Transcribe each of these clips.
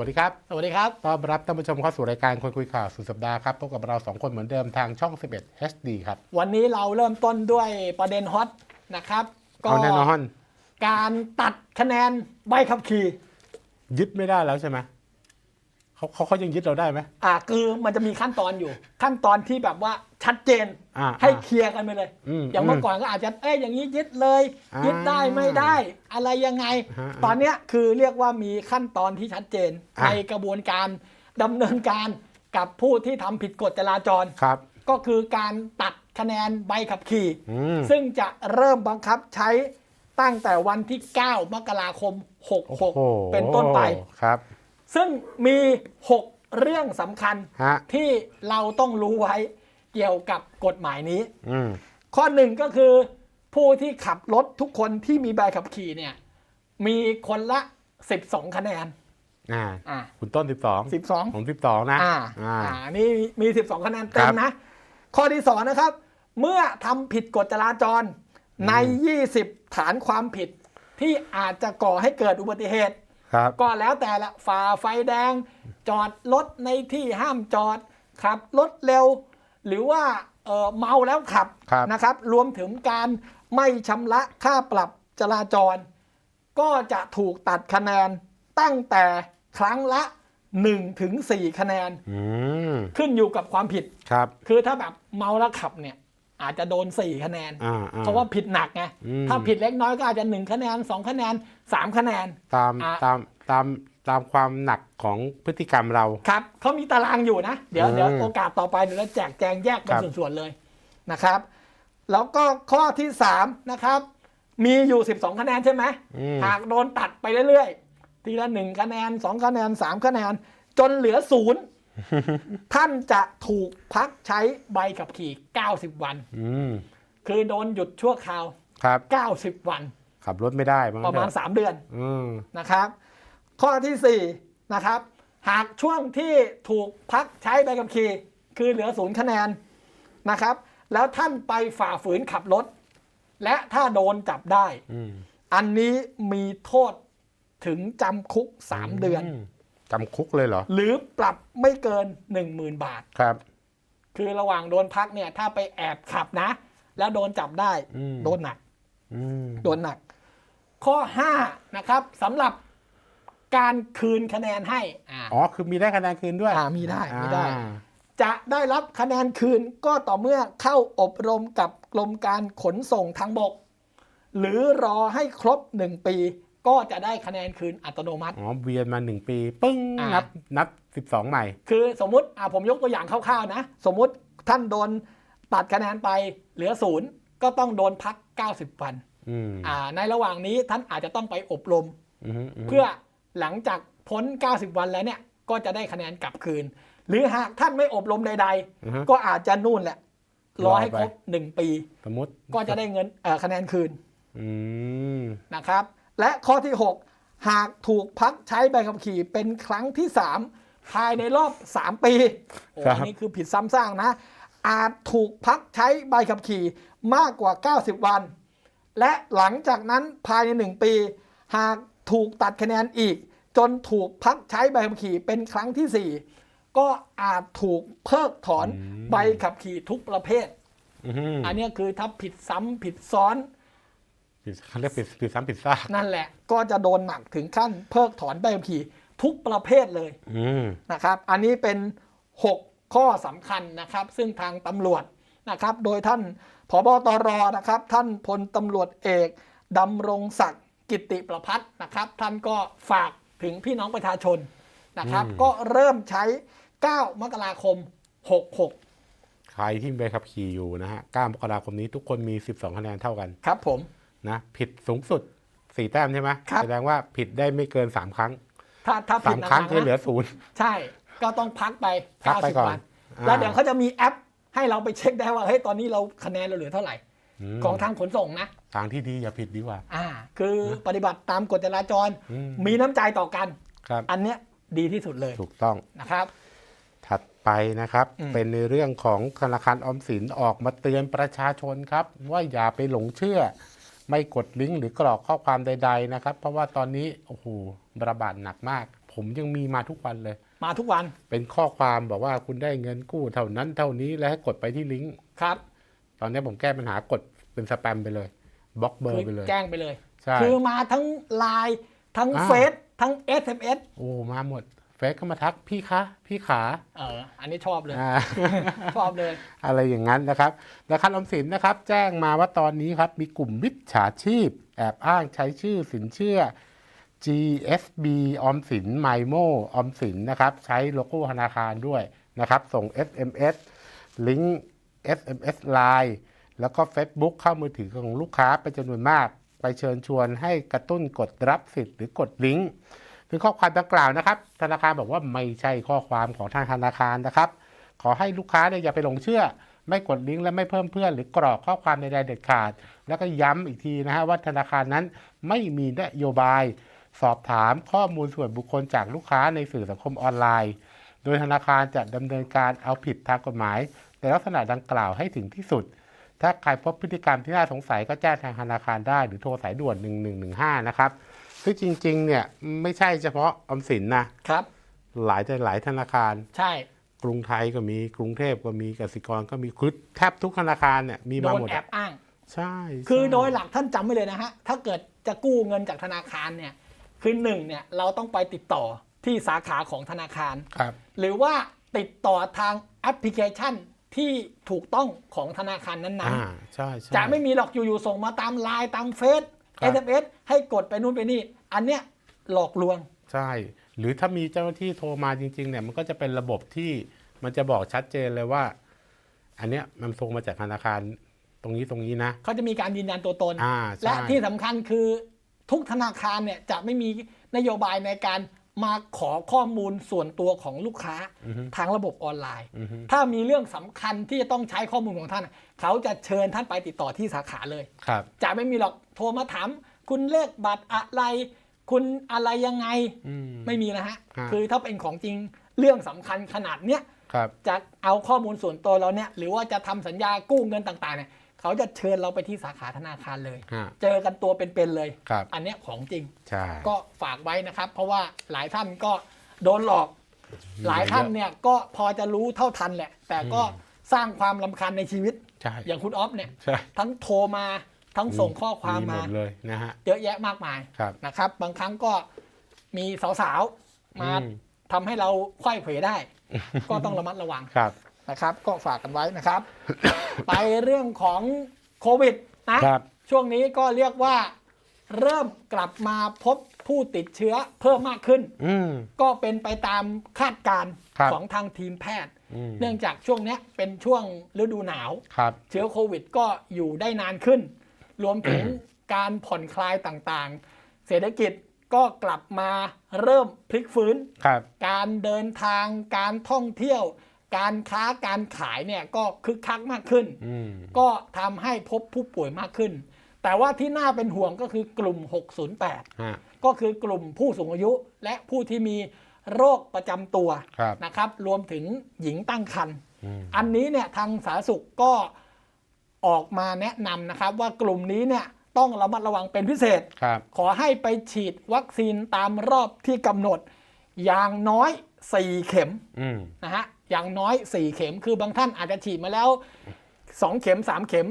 สวัสดีครับ สวัสดีครับต้อนรับท่านผู้ชมเข้าสู่รายการคนคุยข่าวสุดสัปดาห์ครับ พบกับเราสองคนเหมือนเดิมทางช่อง 11 HD ครับ วันนี้เราเริ่มต้นด้วยประเด็นฮอตนะครับ ก็เอาแน่นอน การตัดคะแนนใบขับขี่ ยึดไม่ได้แล้วใช่ไหมเขาเขาเขายังยึดเราได้ไหม อ่าคือมันจะมีขั้นตอนอยู่ ขั้นตอนที่แบบว่า ชัดเจนอ่าให้อ่าเคลียร์กันไปเลย อืมอย่างเมื่อก่อนก็อาจจะเอ้ยอย่างนี้ยึดเลย อ่ายึยึดได้ไม่ได้ อะไรยังไง ฮะตอนเนี้ยคือเรียกว่ามีขั้นตอนที่ชัดเจน อ่า ในกระบวนการดำเนินการกับผู้ที่ทำผิดกฎจราจร ครับ ก็คือการตัดคะแนนใบขับขี่ อืม ซึ่งจะเริ่มบังคับใช้ตั้งแต่วันที่ 9 มกราคม โอ้โห66 เป็นต้นไป ครับ ซึ่งมี 6 เรื่องสำคัญฮะ ที่เราต้องรู้ไว้ เกี่ยวกับกฎหมายนี้อืมข้อหนึ่งก็คือผู้ที่ขับรถทุกคนที่มีใบขับขี่เนี่ย มีคนละ 12 คะแนนอ่าอ่าคุณต้น 12 12 ผม 12 นะอ่าอ่าอ่านี่มี 12 คะแนนเต็คมรับนะ ข้อที่2นะครับ เมื่อทำผิดกฎจราจรใน 20 ฐานความผิดที่อาจจะก่อให้เกิดอุบัติเหตุครับก็แล้วแต่ละฝ่าไฟแดง จอดรถในที่ห้ามจอดขับรถเร็ว หรือว่าเอ่อเมาแล้วขับครับ นะครับ รวมถึงการไม่ชำระค่าปรับจราจร ก็จะถูกตัดคะแนนตั้งแต่ครั้งละ1ถึง4คะแนนอืมขึ้นอยู่กับความผิด ครับ คือถ้าแบบเมาแล้วขับเนี่ย อาจจะโดน 4 คะแนน อ่าอ่ เพราะว่าผิดหนักไงอืม ถ้าผิดเล็กน้อยก็อาจจะ 1 คะแนน 2 คะแนน 3 คะแนน ตามอะ ตามตาม ตามความหนักของพฤติกรรมเรา ครับเขามีตารางอยู่นะ เดี๋ยวอืมเดี๋ยวโอกาสต่อไปเดี๋ยวเราแจกแจงแยกเป็นครับส่วนๆเลยนะครับ แล้วก็ข้อที่3นะครับมีอยู่ 12 คะแนนใช่ไหมอืมหากโดนตัดไปเรื่อยๆ ทีละ1คะแนน2คะแนน3คะแนน จนเหลือศูนย์ท่านจะถูกพักใช้ใบขับขี่ 90 วันอืมคือโดนหยุดชั่วคราวครับ 90 วัน ขับรถไม่ได้บ้างประมาณเถอ3เดือนอืมนะครับ ข้อที่ 4 นะครับ หากช่วงที่ถูกพักใช้ใบขับขี่ คือเหลือศูนย์คะแนนนะครับ แล้วท่านไปฝ่าฝืนขับรถ และถ้าโดนจับได้อืมอันนี้มีโทษถึงจำคุก 3 เดือนมจำคุกเลยเหรอ หรือปรับไม่เกิน 10,000 บาท ครับ คือระหว่างโดนพักเนี่ย ถ้าไปแอบขับนะ แล้วโดนจับได้อืมโดนหนักอืมโดนหนัก ข้อ 5 นะครับสำหรับ การคืนคะแนนให้อ่าอ๋อคือมีได้คะแนนคืนด้วยอ่ามีได้มีได้ อ่าจะได้รับคะแนนคืนก็ต่อเมื่อเข้าอบรมกับกรมการขนส่งทางบก หรือรอให้ครบ 1 ปี ก็จะได้คะแนนคืนอัตโนมัติ อ๋อเวียนมาหนึ่งปี ปึ้งอ่านั นับนับสิบสองใหม่ คือสมมุติอ่าผมยกตัวอย่างคร่าวๆนะ สมมุติท่านโดนตัดคะแนนไปเหลือศูนย์ก็ต้องโดนพัก 90 วันอืมอ่าในระหว่างนี้ท่านอาจจะต้องไปอบรมอืมมเพื่อ หลังจากพ้น 90 วันแล้วเนี่ยก็จะได้คะแนนกลับคืน หรือหากท่านไม่อบรมใดอือฮึๆก็อาจจะนู่นแหละ รอให้รอไปครบ1ปี สมมติก็จะได้เงินเอ่อคะแนนคืนอืมนะครับ และข้อที่ 6 หากถูกพักใช้ใบขับขี่เป็นครั้งที่ 3 ภายในรอบ 3 ปีโอ้ครับอันนี้คือผิดซ้ำซากนะ อาจถูกพักใช้ใบขับขี่มากกว่า 90 วัน และหลังจากนั้นภายใน 1 ปี หาก ถูกตัดคะแนนอีก จนถูกพักใช้ใบขับขี่เป็นครั้งที่ 4 ก็อาจถูกเพิกถอนใบขับขี่ทุกประเภทอืมอันเนี้ยคือถ้าผิดซ้ำผิดซ้อนผิดเขาเรียกผิดผิดซ้ำผิดซากนั่นแหละ ก็จะโดนหนักถึงขั้นเพิกถอนใบขับขี่ทุกประเภทเลยอืมนะครับ อันนี้เป็น 6 ข้อสำคัญนะครับ ซึ่งทางตำรวจนะครับ โดยท่านผบตรนะครับ ท่านพลตำรวจเอกดำรงศักดิ์ กิติประพัฒน์นะครับ ท่านก็ฝากถึงพี่น้องประชาชนนะครับ ก็เริ่มใช้ 9 มกราคม 66 ใครที่มีใบขับขี่อยู่นะฮะ 9 มกราคมนี้ทุกคนมี 12 คะแนนเท่ากัน ครับผมนะผิดสูงสุด 4 แต้มใช่ไหมครับแสดงว่าผิดได้ไม่เกิน 3 ครั้ง ถ้าถ้าผิด3ครั้งหนักๆคือเหลือนะศูนย์ใช่ ก็ต้องพักไปพักไปก่อน90วันอ่าแล้วเดี๋ยวเขาจะมีแอปให้เราไปเช็คได้ว่าเฮ้ยตอนนี้เราคะแนนเราเหลือเท่าไหร่ม ของทางขนส่งนะ ทางที่ดีอย่าผิดดีกว่า อ่า คือปฏิบัติตามกฎจราจรอืมมีน้ำใจต่อกัน ครับอันเนี้ยดีที่สุดเลยถูกต้อง นะครับ ถัดไปนะครับ อืม เป็นในเรื่องของธนาคารออมสินออกมาเตือนประชาชนครับ ว่าอย่าไปหลงเชื่อ ไม่กดลิงก์หรือกรอกข้อความใด ๆ นะครับ เพราะว่าตอนนี้โอ้โหระบาดหนักมาก ผมยังมีมาทุกวันเลย มาทุกวันเป็นข้อความบอกว่าคุณได้เงินกู้เท่านั้นเท่านี้แล้วให้กดไปที่ลิงก์ ครับ ตอนนี้ผมแก้ปัญหากด เป็นสแปมไปเลยบล็อกเบอร์ไปเลยแจ้งไปเลย ใช่คือมาทั้งไลน์ทั้งอ่าเฟซทั้ง SMS โอ้มาหมดเฟซก็มาทักพี่คะ พี่ขาเอออันนี้ชอบเลยอ่าชอบเลย อะไรอย่างนั้นนะครับธนาคารออมสินนะครับ แจ้งมาว่าตอนนี้ครับ มีกลุ่มมิจฉาชีพ แอบอ้างใช้ชื่อสินเชื่อ GSB ออมสินไมโมออมสินนะครับ ใช้โลโก้ธนาคารด้วยนะครับ ส่ง SMS ลิงก์ SMS Line แล้วก็ Facebook เข้ามือถือของลูกค้าเป็นจำนวนมาก ไปเชิญชวนให้กระตุ้นกดรับสิทธิ์หรือกดลิงก์ถึงข้อความดังกล่าวนะครับ ธนาคารบอกว่าไม่ใช่ข้อความของทางธนาคารนะครับ ขอให้ลูกค้าเนี่ยอย่าไปหลงเชื่อ ไม่กดลิงก์และไม่เพิ่มเพื่อน หรือกรอกข้อความใดๆเด็ดขาด แล้วก็ย้ำอีกทีนะฮะว่าธนาคารนั้นไม่มีนโยบาย สอบถามข้อมูลส่วนบุคคลจากลูกค้าในสื่อสังคมออนไลน์ โดยธนาคารจะดำเนินการเอาผิดทางกฎหมาย ในลักษณะดังกล่าวให้ถึงที่สุด ถ้าใครพบพฤติกรรมที่น่าสงสัยก็แจ้งทางธนาคารได้ หรือโทรสายด่วน 1115 นะครับซึ่งจริงๆ เนี่ยไม่ใช่เฉพาะออมสินนะครับ หลายหลายธนาคาร ใช่ กรุงไทยก็มีกรุงเทพก็มีกสิกรก็มีคือแทบทุกธนาคารเนี่ยมีโดมานหมดแอบอ้าง ใช่ คือใช่โดยหลักท่านจำไว้เลยนะฮะ ถ้าเกิดจะกู้เงินจากธนาคารเนี่ย คือหนึ่งเนี่ยเราต้องไปติดต่อที่สาขาของธนาคารครับหรือว่าติดต่อทางแอปพลิเคชัน ที่ถูกต้องของธนาคารนั้นอ่าใช่ใช่ ๆ จะไม่มีหรอกอยู่ๆส่งมาตามไลน์ตามเฟซครับ SMS ให้กดไปนู่นไปนี่ อันเนี้ยหลอกลวง ใช่ หรือถ้ามีเจ้าหน้าที่โทรมาจริงๆเนี่ยมันก็จะเป็นระบบที่มันจะบอกชัดเจนเลยว่า อันเนี้ยมันส่งมาจากธนาคารตรงนี้ตรงนี้นะ เขาจะมีการยืนยันตัวตน อ่าใช่และที่สำคัญคือทุกธนาคารเนี่ยจะไม่มีนโยบายในการ มาขอข้อมูลส่วนตัวของลูกค้าอือฮึทางระบบออนไลน์อือฮึถ้ามีเรื่องสำคัญที่จะต้องใช้ข้อมูลของท่าน เขาจะเชิญท่านไปติดต่อที่สาขาเลยครับจะไม่มีหรอกโทรมาถาม คุณเลขบัตรอะไร คุณอะไรยังไงอืมไม่มีนะฮะฮะ คือถ้าเป็นของจริงเรื่องสำคัญขนาดเนี้ยครับจะเอาข้อมูลส่วนตัวเราเนี่ยหรือว่าจะทำสัญญากู้เงินต่าง ๆเนี่ย เขาจะเชิญเราไปที่สาขาธนาคารเลย ฮะเจอกันตัวเป็นๆเลย ครับ อันเนี้ยของจริง ใช่ก็ฝากไว้นะครับ เพราะว่าหลายท่านก็โดนหลอก หลายท่านเนี่ยก็พอจะรู้เท่าทันแหละ แต่ก็สร้างความลำคาญในชีวิต ใช่อย่างคุณออฟเนี่ย ใช่ทั้งโทรมาทั้งส่งข้อความหมมาดเลยนะฮะ เยอะแยะมากมายครับนะครับ บางครั้งก็มีสาวๆมาอืม ทำให้เราไขว้เขวได้ ก็ต้องระมัดระวัง ครับ นะครับ ก็ฝากกันไว้นะครับ ไปเรื่องของโควิดนะครับ ช่วงนี้ก็เรียกว่าเริ่มกลับมาพบผู้ติดเชื้อเพิ่มมากขึ้น อืม ก็เป็นไปตามคาดการณ์ครับของทางทีมแพทย์ อืม เนื่องจากช่วงเนี้ยเป็นช่วงฤดูหนาว ครับ เชื้อโควิดก็อยู่ได้นานขึ้น รวมถึง การผ่อนคลายต่างๆ เศรษฐกิจก็กลับมาเริ่มพลิกฟื้น ครับ การเดินทางการท่องเที่ยว การค้าการขายเนี่ยก็คึกคักมากขึ้นอืมก็ทำให้พบผู้ป่วยมากขึ้น แต่ว่าที่น่าเป็นห่วงก็คือกลุ่ม 608ฮะก็คือกลุ่มผู้สูงอายุและผู้ที่มีโรคประจำตัวครับนะครับ รวมถึงหญิงตั้งครรภ์อืมอันนี้เนี่ยทางสาธารณสุขก็ออกมาแนะนำนะครับ ว่ากลุ่มนี้เนี่ยต้องระมัดระวังเป็นพิเศษครับขอให้ไปฉีดวัคซีนตามรอบที่กำหนด อย่างน้อย 4 เข็มอืมนะฮะ อย่างน้อย 4 เข็ม คือบางท่านอาจจะฉีดมาแล้ว 2 เข็ม 3 เข็ม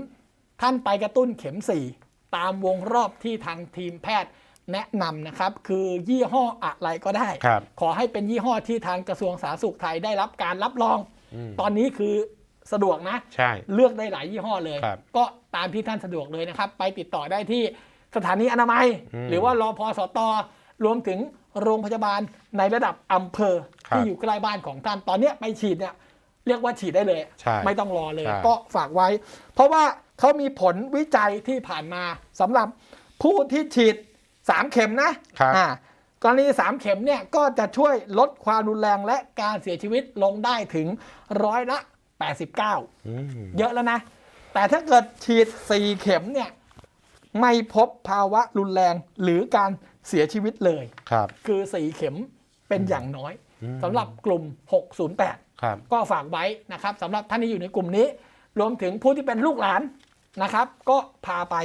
ท่านไปกระตุ้นเข็ม 4 ตามวงรอบที่ทางทีมแพทย์แนะนำนะครับ คือยี่ห้ออะไรก็ได้ครับขอให้เป็นยี่ห้อที่ทางกระทรวงสาธารณสุขไทยได้รับการรับรองอืมตอนนี้คือสะดวกนะใช่เลือกได้หลายยี่ห้อเลยครับก็ตามที่ท่านสะดวกเลยนะครับ ไปติดต่อได้ที่สถานีอนามัยอืมหรือว่ารอพอสตรวมถึง โรงพยาบาลในระดับอำเภอครับที่อยู่ใกล้บ้านของท่านตอนเนี้ยไปฉีดเนี่ยเรียกว่าฉีดได้เลยใช่ไม่ต้องรอเลยใช่ก็ฝากไว้ เพราะว่าเขามีผลวิจัยที่ผ่านมาสำหรับผู้ที่ฉีด 3 เข็มนะครับอ่ากรณี 3 เข็มเนี่ยก็จะช่วยลดความรุนแรงและการเสียชีวิตลงได้ถึงร้อยละ 89อืมเยอะแล้วนะ แต่ถ้าเกิดฉีด 4 เข็มเนี่ยไม่พบภาวะรุนแรงหรือการ เสียชีวิตเลยครับ คือ4เข็มเป็นอย่างน้อยอืมสำหรับกลุ่ม 608ครับก็ฝากไว้นะครับสำหรับท่านที่อยู่ในกลุ่มนี้ รวมถึงผู้ที่เป็นลูกหลานนะครับ ก็พาไป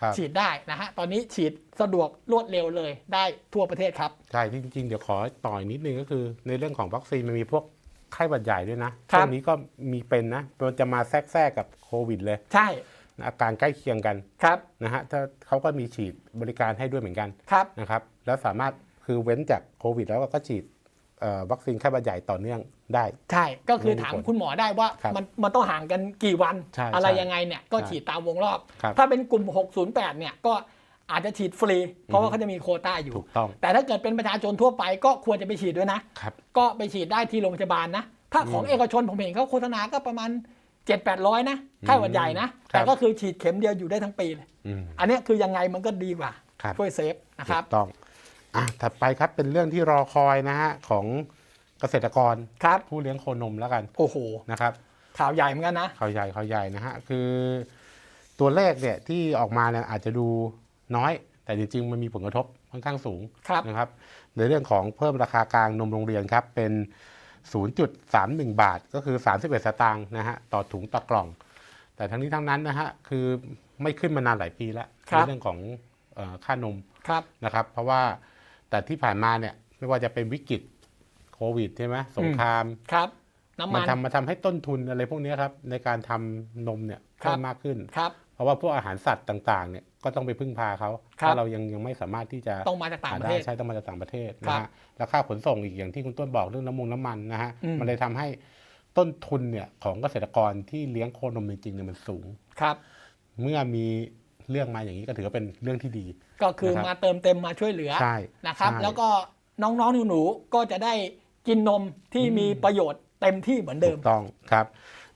ครับฉีดได้นะฮะตอนนี้ฉีดสะดวกรวดเร็วเลยได้ทั่วประเทศครับ ใช่จริง ๆ เดี๋ยวขอต่อยนิดนึงก็คือในเรื่องของวัคซีนมันมีพวกไข้หวัดใหญ่ด้วยนะช่วงนี้ก็มีเป็นนะมันจะมาแทรกแทรกกับโควิดเลย ใช่ อาการใกล้เคียงกันครับนะฮะถ้าเขาก็มีฉีดบริการให้ด้วยเหมือนกันครับนะครับแล้วสามารถคือเว้นจากโควิด แล้วก็ฉีดเอ่อวัคซีนไข้หวัดใหญ่ต่อเนื่องได้ ใช่ก็คือไม่มีถามผลคุณหมอได้ว่าครับมันมันต้องห่างกันกี่วันใช่อะไรใช่ยังไงเนี่ยก็ใช่ฉีดตามวงรอบครับถ้าเป็นกลุ่ม 608 เนี่ยก็อาจจะฉีดฟรี เพราะว่าเขาจะมีโควต้าอยู่ถูกต้องแต่ถ้าเกิดเป็นประชาชนทั่วไปก็ควรจะไปฉีดด้วยนะครับก็ไปฉีดได้ที่โรงพยาบาลนะ ถ้าของอืมเอกชนผมเห็นเขาโฆษณาก็ประมาณ 7 8 0 0นะไข้หวัดใหญ่นะครับแต่ก็คือฉีดเข็มเดียวอยู่ได้ทั้งปีเลยอืมอันเนี้ยคือยังไงมันก็ดีกว่าครับช่วยเซฟนะครับถูกต้องอะถัดไปครับเป็นเรื่องที่รอคอยนะฮะของเกษตรกรครับผู้เลี้ยงโคนมแล้วกันโอ้โหนะครับข่าวใหญ่เหมือนกันนะข่าวใหญ่ข่าวใหญ่นะฮะคือ ตัวเลขเนี่ยที่ออกมาเนี่ยอาจจะดูน้อย แต่จริงๆมันมีผลกระทบค่อนข้างสูงครับนะครับ ในเรื่องของเพิ่มราคากลางนมโรงเรียนครับเป็น 0.31 บาทก็คือ 31 สตางค์นะฮะต่อถุงต่อกล่อง แต่ทั้งนี้ทั้งนั้นนะฮะคือไม่ขึ้นมานานหลายปีแล้วครับในเรื่องของเอ่อค่านมครับนะครับ เพราะว่าแต่ที่ผ่านมาเนี่ยไม่ว่าจะเป็นวิกฤตโควิดใช่ไหมสงครามครับน้ำมัมันนทำมาทำให้ต้นทุนอะไรพวกเนี้ยครับในการทำนมเนี่ยครับเพิ่มมากขึ้นครับเพราะว่าพวกอาหารสัตว์ต่างๆเนี่ย ก็ต้องไปพึ่งพาเขาครับถ้าเรายังยังไม่สามารถที่จะต้องมาจากต่างหาประได้เทศใช้ต้องมาจากต่างประเทศครันะบฮะแล้วค่าขนส่งอีกอย่างที่คุณต้นบอกเรื่องน้ำมันน้ำมันนะฮะอืม มันเลยทำให้ต้นทุนเนี่ยของเกษตรกรที่เลี้ยงโคนมจริงๆเนี่ยมันสูง ครับ เมื่อมีเรื่องมาอย่างนี้ก็ถือว่าเป็นเรื่องที่ดี ก็คือนะครับ มาเติมเต็มมาช่วยเหลือใช่นะครับ ใช่ แล้วก็น้องๆหนูๆก็จะได้กินนมที่มีประโยชน์เต็มที่เหมือนเดิถูมกต้องครับ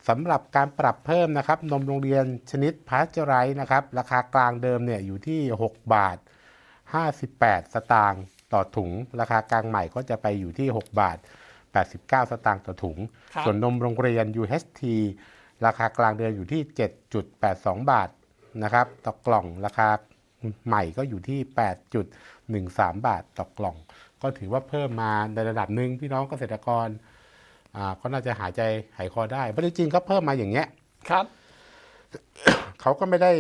สำหรับการปรับเพิ่มนะครับนมโรงเรียนชนิดพาสเจอไรส์นะครับราคากลางเดิมเนี่ยอยู่ที่ 6 บาท 58 สตางค์ต่อถุง ราคากลางใหม่ก็จะไปอยู่ที่ 6 บาท 89 สตางค์ต่อถุงครับส่วนนมโรงเรียน UHT ราคากลางเดือนอยู่ที่ 7.82 บาทนะครับต่อกล่องราคาใหม่ก็อยู่ที่ 8.13 บาทต่อกล่อง ก็ถือว่าเพิ่มมาในระดับหนึ่งพี่น้องเกษตรกร อ่าก็น่าจะหายใจหายคอได้เพราะจริงๆก็เพิ่มมาอย่างเงี้ยครับเขาก็ไม่ได้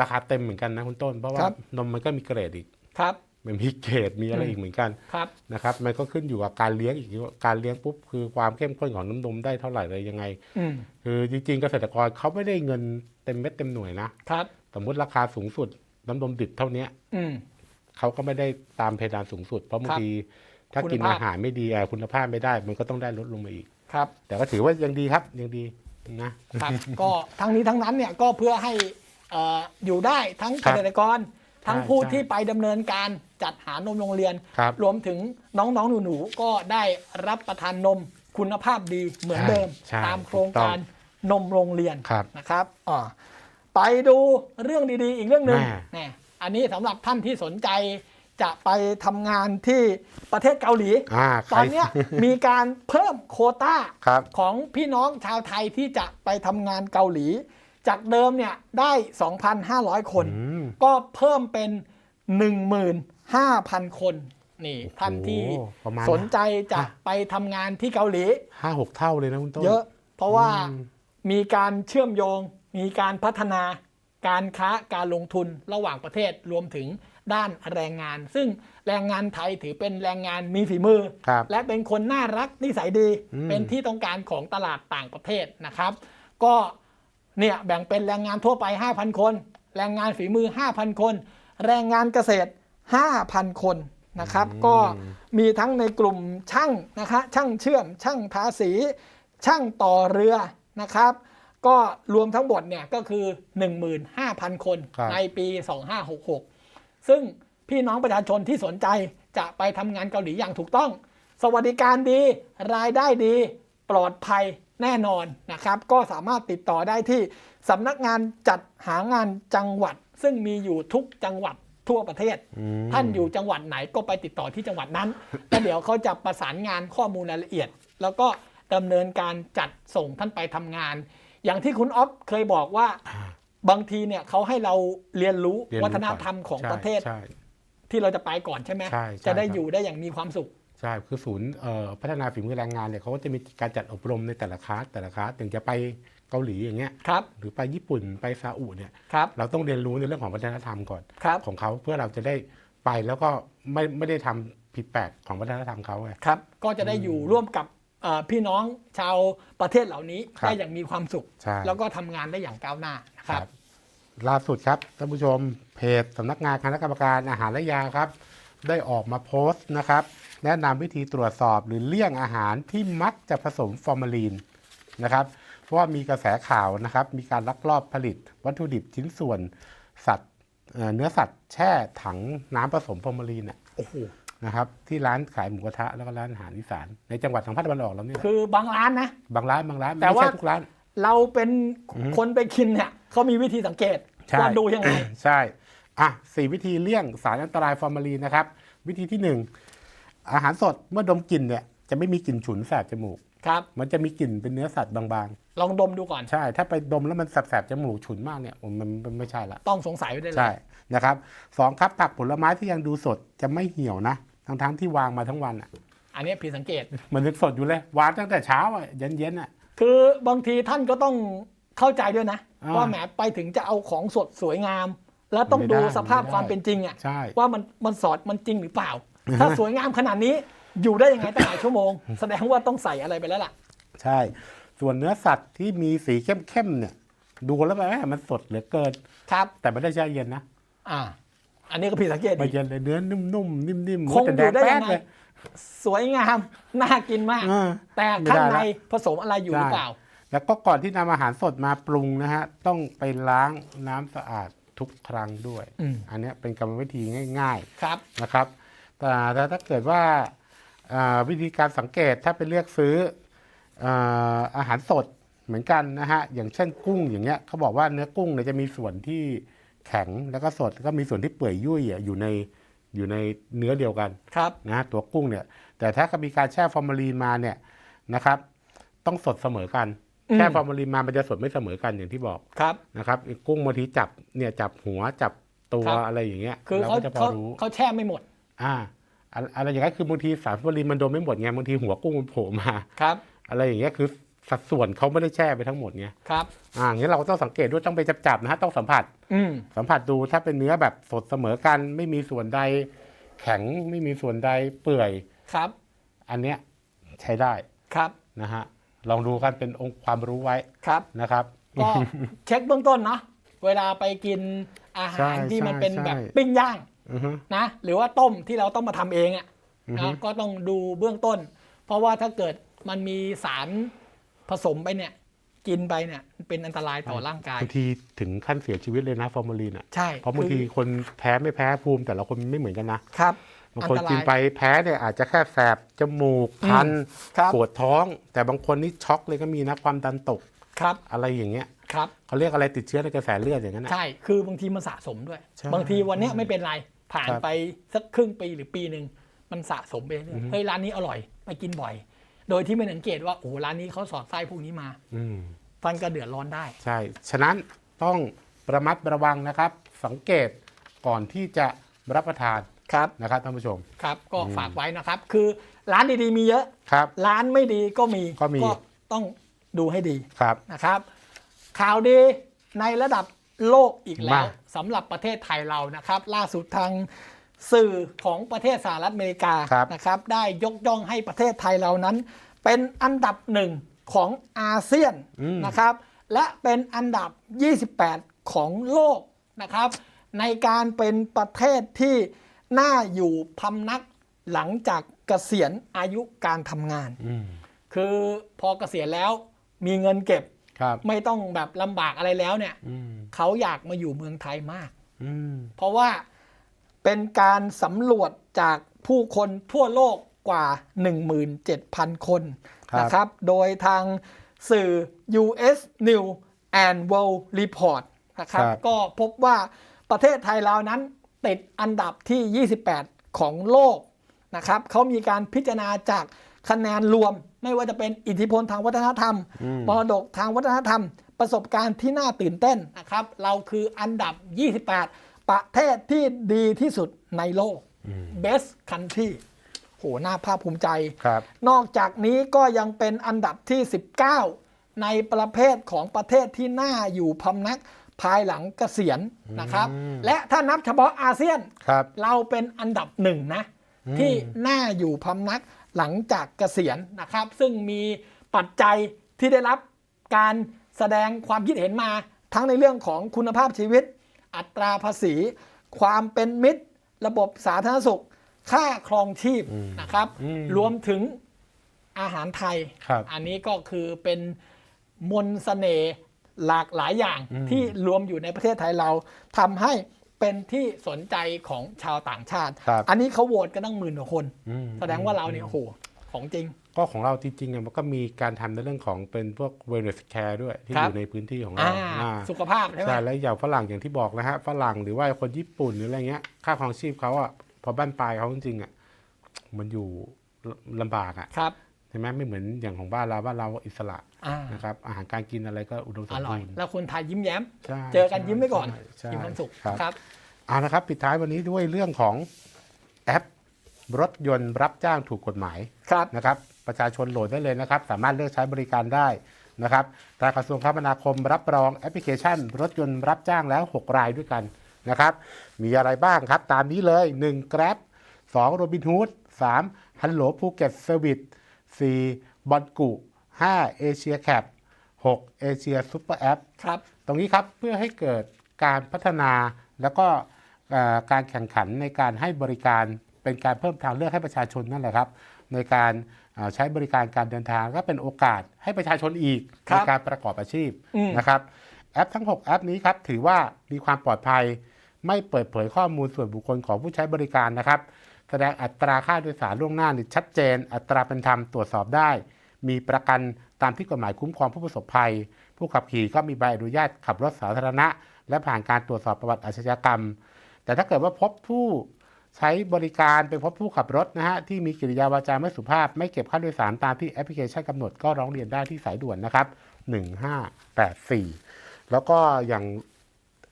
ราคาเต็มเหมือนกันนะคุณต้น เพราะว่าครับนมมันก็มีเกรดอีกครับมันมีเกรดมีอะไรอืมอีกเหมือนกันครับนะครับ มันก็ขึ้นอยู่กับการเลี้ยงอีกว่าการเลี้ยงปุ๊บคือความเข้มข้นของน้ำนมได้เท่าไหร่เลยยังไงอืมคือจริงๆเกษตรกรเขาไม่ได้เงินเต็มเม็ดเต็มหน่วยนะครับ สมมติราคาสูงสุดน้ำนมดิบเท่าเนี้ยอืมเขาก็ไม่ได้ตามเพดานสูงสุด เพราะบางครับที ถ้ากินคุณภาพอาหารไม่ดีอะคุณภาพไม่ได้ มันก็ต้องได้ลดลงมาอีกครับ แต่ก็ถือว่ายังดีครับยังดีนะครับก็ทั้งนี้ทั้งนั้นเนี่ยก็เพื่อให้เอ่ออยู่ได้ทั้งครัเกบษตรกร ทั้งใช่ผู้ใช่ที่ไปดำเนินการจัดหานมโรงเรียนครับรวมถึงน้องๆหนูๆก็ได้รับประทานนมคุณภาพดีเหมือนเดิมใช่ตามโครงถูกต้องการนมโรงเรียนครับนะครับอ่าไปดูเรื่องดีๆ อีกเรื่องหนึ่งแม่แน่อันนี้สำหรับท่านที่สนใจ จะไปทำงานที่ประเทศเกาหลี อ่าใคตร อนเนี้ย มีการเพิ่มโควต้าครับของพี่น้องชาวไทยที่จะไปทำงานเกาหลี จากเดิมเนี่ยได้ 2,500 คน อืม ก็เพิ่มเป็น 15,000 คน นี่ท่านที่โอ้โหประมาณ สนใจจะอะไปทำงานที่เกาหลี ห้าหกเท่าเลยนะคุณต้น เยอะ เพราะว่าอืม มีการเชื่อมโยง มีการพัฒนาการค้าการลงทุนระหว่างประเทศรวมถึง ด้านแรงงาน ซึ่งแรงงานไทยถือเป็นแรงงานมีฝีมือ ครับ และเป็นคนน่ารักนิสัยดี อืม เป็นที่ต้องการของตลาดต่างประเทศนะครับ ก็เนี่ยแบ่งเป็นแรงงานทั่วไป 5,000 คน แรงงานฝีมือ 5,000 คน แรงงานเกษตร 5,000 คนนะครับ ก็มีทั้งในกลุ่มช่างนะคะช่างเชื่อม ช่างทาสี ช่างต่อเรือนะครับ ก็รวมทั้งหมดเนี่ยก็คือ 15,000 คนครับ ในปี 2566 ซึ่งพี่น้องประชาชนที่สนใจจะไปทำงานเกาหลีอย่างถูกต้อง สวัสดิการดี รายได้ดี ปลอดภัยแน่นอนนะครับ ก็สามารถติดต่อได้ที่สำนักงานจัดหางานจังหวัด ซึ่งมีอยู่ทุกจังหวัดทั่วประเทศอืมท่านอยู่จังหวัดไหนก็ไปติดต่อที่จังหวัดนั้นแล้วเดี๋ยวเขาจะประสานงานข้อมูลรายละเอียด แล้วก็ดำเนินการจัดส่งท่านไปทำงาน อย่างที่คุณอ๊อฟเคยบอกว่าอ่า บางทีเนี่ยเขาให้เราเรียนรู้เรียนรู้วัฒนธรรมของใช่ประเทศใช่ ที่เราจะไปก่อนใช่ไหมใช่ใช่จะได้ครับ อยู่ได้อย่างมีความสุข ใช่คือศูนย์เอ่อพัฒนาฝีมือแรงงานเนี่ยเขาก็จะมีการจัดอบรมในแต่ละคลาสแต่ละคลาสอย่างจะไปเกาหลีอย่างเงี้ยครับหรือไปญี่ปุ่นไปซาอุเนี่ยครับเราต้องเรียนรู้ในเรื่องของวัฒนธรรมก่อน ครับของเขาเพื่อเราจะได้ไปแล้วก็ไม่ไม่ได้ทำผิดแปลกของวัฒนธรรมเขาไง ครับ ก็จะได้อยู่ร่วมกับเอ่อพี่น้องชาวประเทศเหล่านี้ครับ ได้อย่างมีความสุข ใช่ แล้วก็ทำงานได้อย่างก้าวหน้านะครับ ล่าสุดครับท่านผู้ชมเพจสำนักงานคณะกรรมการอาหารและยาครับ ได้ออกมาโพสต์นะครับ แนะนำวิธีตรวจสอบหรือเลี่ยงอาหารที่มักจะผสมฟอร์มาลีนนะครับ เพราะว่ามีกระแสข่าวนะครับ มีการลักลอบผลิต วัตถุดิบชิ้นส่วนสัตว์เอ่อเนื้อสัตว์แช่ถังน้ำผสมฟอร์มาลีนน่ะโอ้โหนะครับที่ร้านขายหมูกระทะแล้วก็ร้านอาหารอีสานในจังหวัดทางภาคตะวันออกเราเนี่ยคือบางร้านนะบางร้านบางร้านแต่ไม่ว่าใช่ทุกร้าน เราเป็นอือฮึคนไปกินเนี่ย เขามีวิธีสังเกตใช่ว่าดูยังไงใช่อะสี่วิธีเลี่ยงสารอันตรายฟอร์มาลีนนะครับ วิธีที่หนึ่งอาหารสดเมื่อดมกลิ่นเนี่ยจะไม่มีกลิ่นฉุนแสบจมูกครับมันจะมีกลิ่นเป็นเนื้อสัตว์บางลองดมดูก่อนๆใช่ ถ้าไปดมแล้วมันแสบๆจมูกฉุนมากเนี่ยมันมันไม่ใช่ละต้องสงสัยไว้ได้เลใช่ยนะครับสองครับผักผลไม้ที่ยังดูสดจะไม่เหี่ยวนะทั้งๆที่วางมาทั้งวันอะ อันนี้ผิดสังเกตมันยังสดอยู่เลยวางตั้งแต่เช้าอะเย็นๆอะคือบางทีท่านก็ต้องเข้าใจด้วยนะอ่า ว่าแหมไปถึงจะเอาของสดสวยงาม แล้วต้องไม่ดูได้สภาพไม่ได้ความเป็นจริงอะใช่ว่ามันมันสอดมันจริงหรือเปล่าอือฮะถ้าสวยงามขนาดนี้อยู่ได้ยังไงตั้งหลายชั่วโมง แสดงว่าต้องใส่อะไรไปแล้วล่ะ ใช่ ส่วนเนื้อสัตว์ที่มีสีเข้มๆเนี่ย ดูแล้วแบบแหมมันสดเหลือเกิน ครับ แต่ไม่ได้แช่เย็นนะอ่า อันนี้ก็ผิดสังเกตไม่อีกเย็นเลยเนื้อนุ่มๆนิ่มๆคงแต่อแดยู่งได้แป๊ยัดงไงเลยสวยงามน่ากินมากเออแต่ไม่ข้างได้ในละผสมอะไรอยู่หรือเปล่า แล้วก็ก่อนที่นำอาหารสดมาปรุงนะฮะต้องไปล้างน้ำสะอาดทุกครั้งด้วยอืมอันเนี้ยเป็นกรรมวิธีง่ายครับๆนะครับแต่แต่ถ้าเกิดว่าอ่าวิธีการสังเกตถ้าไปเลือกซื้ออ่าอาหารสดเหมือนกันนะฮะอย่างเช่นกุ้งอย่างเงี้ยเขาบอกว่าเนื้อกุ้งเนี่ยจะมีส่วนที่แข็งแล้วก็สดแล้วก็มีส่วนที่เปื่อยยุ่ยอะอยู่ในอยู่ในเนื้อเดียวกันครับนะฮะตัวกุ้งเนี่ยแต่ถ้ามีการแช่ฟอร์มาลีนมาเนี่ยนะครับ ต้องสดเสมอกันอืม แช่ฟอร์มาลีนมามันจะสดไม่เสมอกันอย่างที่บอกครับนะครับไอ้กุ้งบางทีจับเนี่ยจับหัวจับตัวครับอะไรอย่างเงี้ยคือเราเขาก็จะพอเขารู้เขาแช่ไม่หมด อ่าอะอะไรอย่างเงี้ยคือบางทีสารฟอร์มาลีนมันโดนไม่หมดไงบางทีหัวกุ้งมันโผล่มาครับ อะไรอย่างเงี้ยคือสัดส่วนเขาไม่ได้แช่ไปทั้งหมดไงครับอ่าอย่างนี้เราก็ต้องสังเกตด้วยต้องไปจับจับๆนะฮะต้องสัมผัสอืมสัมผัสดูถ้าเป็นเนื้อแบบสดเสมอกัน ไม่มีส่วนใด แข็งไม่มีส่วนใดเปื่อยครับ อันเนี้ยใช้ได้ครับนะฮะ ลองดูกันเป็นองค์ความรู้ไว้ครับ นะครับ ก็เช็คเบื้องต้นเนาะเวลาไปกินอาใช่หารที่มันใช่เป็นใช่แบบปิ้งย่างอือฮึ นะ หรือว่าต้มที่เราต้องมาทำเองอะอือฮึ นะก็ต้องดูเบื้องต้น เพราะว่าถ้าเกิดมันมีสารผสมไปเนี่ย กินไปเนี่ยเป็นอันตรายต่อร่างกาย บางทีถึงขั้นเสียชีวิตเลยนะฟอร์มาลีนอะใช่เพราะบางทีคือคนแพ้ไม่แพ้ภูมิแต่ละคนไม่เหมือนกันนะ ครับ บางคนอันตรายกินไปแพ้เนี่ยอาจจะแค่แสบจมูกคันครับปวดท้อง แต่บางคนนี่ช็อกเลยก็มีนะความดันตกครับอะไรอย่างเงี้ยครับเขาเรียกอะไรติดเชื้อในกระแสเลือดอย่างนั้นนะใช่ คือบางทีมันสะสมด้วยใช่บางทีวันเนี้ยไม่เป็นไรผ่านครับไปสักครึ่งปีหรือปีหนึ่งมันสะสมไปเรื่อยเฮ้ยร้านนี้อร่อยไปกินบ่อย โดยที่ไม่สังเกตว่าโอ้โหร้านนี้เขาสอดไส้พวกนี้มาอืมฟันก็เดือดร้อนได้ ใช่ ฉะนั้นต้องระมัดระวังนะครับ สังเกตก่อนที่จะรับประทาน ครับนะครับท่านผู้ชม ครับก็ฝากไว้นะครับ คือร้านดีๆมีเยอะ ครับ ร้านไม่ดีก็มีก็มี ต้องดูให้ดีครับ นะครับ ข่าวดีในระดับโลกอีกแล้วมาสำหรับประเทศไทยเรานะครับ ล่าสุดทางสื่อของประเทศสหรัฐอเมริกาครับนะครับ ได้ยกย่องให้ประเทศไทยเรานั้น เป็นอันดับหนึ่งของอาเซียนอืม นะครับ และเป็นอันดับ 28 ของโลกนะครับ ในการเป็นประเทศที่ น่าอยู่พำนักหลังจากเกษียณอายุการทำงาน อืมคือพอเกษียณแล้วมีเงินเก็บ ครับไม่ต้องแบบลำบากอะไรแล้วเนี่ยอืมเขาอยากมาอยู่เมืองไทยมาก อืมเพราะว่าเป็นการสำรวจจากผู้คนทั่วโลกกว่า 17,000 คนครับนะครับ โดยทางสื่อ US News and World Report นะครับครับก็พบว่าประเทศไทยเรานั้น ติดอันดับที่ 28 ของโลกนะครับเขามีการพิจารณาจากคะแนนรวม ไม่ว่าจะเป็นอิทธิพลทางวัฒนธรรมอืมมรดกทางวัฒนธรรม ประสบการณ์ที่น่าตื่นเต้นนะครับ เราคืออันดับ 28 ประเทศที่ดีที่สุดในโลก best country โหน่าภาคภูมิใจครับนอกจากนี้ก็ยังเป็นอันดับที่ 19 ในประเภทของประเทศที่น่าอยู่พำนัก ภายหลังเกษียณนะครับอืมและถ้านับเฉพาะอาเซียนครับเราเป็นอันดับหนึ่งนะอืมที่น่าอยู่พำนักหลังจากเกษียณนะครับ ซึ่งมีปัจจัยที่ได้รับการแสดงความคิดเห็นมาทั้งในเรื่องของคุณภาพชีวิต อัตราภาษี ความเป็นมิตร ระบบสาธารณสุข ค่าครองชีพนะครับอืมรวมถึงอาหารไทยครับอันนี้ก็คือเป็นมนต์เสน่ห์ หลากหลายอย่างอืมที่รวมอยู่ในประเทศไทยเราทำให้เป็นที่สนใจของชาวต่างชาติ ครับ อันนี้เขาโหวตกันตั้งหมื่นกว่าคน อืมแสดงว่าเราเนี่ยโอ้โหของจริง ก็ของเราจริงๆเนี่ยมันก็มีการทำในเรื่องของเป็นพวก wellness care ด้วยที่ครัอบ ยู่ในพื้นที่ของเราอ่าอ่าสุขภาพใช่ไหม ใช่แล้วอย่างฝรั่งอย่างที่บอกนะฮะฝรั่งหรือว่าคนญี่ปุ่นหรืออะไรเงี้ย ค่าครองชีพเขาอะพอบ้านปลายเขาจริงๆอะมันอยู่ลำบากอะ ครับ ใช่ไหมไม่เหมือนอย่างของบ้านเราบ้านเราอิสระอ่า นะครับอาหารการกินอะไรก็อุดมสอมร่อยบูรณ์ แล้วคนไทยยิ้มแย้ม ใช่เจอกันยิ้มไว้ก่อน ใช่มีความสุขครับ ครับ เอาละครับปิดท้ายวันนี้ด้วยเรื่องของแอป รถยนต์รับจ้างถูกกฎหมายครับ นะครับ ประชาชนโหลดได้เลยนะครับ สามารถเลือกใช้บริการได้นะครับทางกระทรวงคมนาคมรับรองแอปพลิเคชัน รถยนต์รับจ้างแล้ว 6 รายด้วยกันนะครับ มีอะไรบ้างครับ ตามนี้เลย 1 Grab 2 Robinhood 3 Hello Phuket Service 4 b o n g u 5 Asia Cap 6 Asia Super App ครับตรงนี้ครับเพื่อให้เกิดการพัฒนาแล้วก็เอ่อการแข่งขันในการให้บริการเป็นการเพิ่มทางเลือกให้ประชาชนนั่นแหละครับ ในการเอ่อใช้บริการการเดินทางก็เป็นโอกาสให้ประชาชนอีกครัในบการประกอบอาชีพอืมนะครับแอปทั้ง 6 แอปนี้ครับถือว่ามีความปลอดภัยไม่เปิดเผยข้อมูลส่วนบุคคลของผู้ใช้บริการนะครับ แสดงอัตราค่าโดยสารล่วงหน้านี่ชัดเจน อัตราเป็นธรรมตรวจสอบได้ มีประกันตามที่กฎหมายคุ้มครองผู้ประสบภัย ผู้ขับขี่ก็มีใบอนุญาตขับรถสาธารณะ และผ่านการตรวจสอบประวัติอาชญากรรม แต่ถ้าเกิดว่าพบผู้ใช้บริการไปพบผู้ขับรถนะฮะที่มีกิริยาวาจาไม่สุภาพ ไม่เก็บค่าโดยสารตามที่แอปพลิเคชันกำหนดก็ร้องเรียนได้ที่สายด่วนนะครับ 1584 แล้วก็อย่าง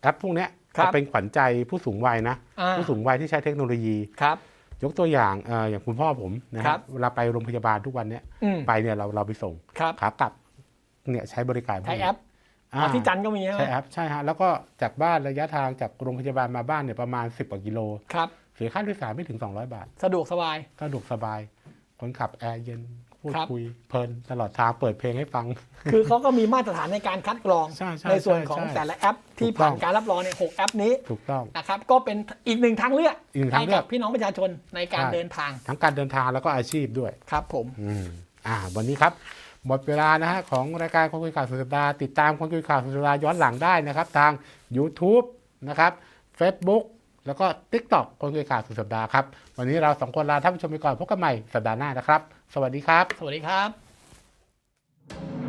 แอปพวกเนี้ยครับจะเป็นขวัญใจผู้สูงวัยนะอ่าผู้สูงวัยที่ใช้เทคโนโลยีครับ ยกตัวอย่างเอ่ออย่างคุณพ่อผมนะครัฮะบเวลาไปโรงพยาบาลทุกวันเนี้ยอืมไปเนี่ยเราเราไปส่งครับขากลับเนี่ยใช้บริการพวกใช้นี้แอปอ่าอ๋อที่จันทร์ก็มีใช่ไหมใช่ครับใช่ฮะแล้วก็จากบ้านระยะทางจากโรงพยาบาลมาบ้านเนี่ยประมาณ 10กว่ากิโลครับเสียค่าโดยสารไม่ถึง 200 บาท สะดวกสบาย สะดวกสบาย คนขับแอร์เย็น พูดครับ คุยเพลินตลอดทางเปิดเพลงให้ฟัง คือเขาก็มีมาตรฐานในการคัดกรองใช่ใช่ส่วนของใช่แต่ละแอป ที่ถูกต้ผ่าอนงการรับรองเนี่ยหกแอปนี้ถูกต้อง นะครับก็เป็นอีกหนึ่งทางเลือกอีกหนึ่งทางให้เลืกัอกบพี่น้องประชาชนในการใช่ เดินทางทั้งการเดินทางแล้วก็อาชีพด้วย ครับผม อืมอ่า วันนี้ครับ หมดเวลานะฮะของรายการคนคุยข่าวสุดสัปดาห์ติดตามคนคุยข่าวสุดสัปดาห์ย้อนหลังได้นะครับ ทาง YouTube นะครับ Facebook แล้วก็ TikTok คนคุยข่าวสุดสัปดาห์ครับ วันนี้เราสองคนลาท่านผู้ชมไปก่อนพบกันใหม่สัปดาห์หน้านะครับ สวัสดีครับ สวัสดีครับ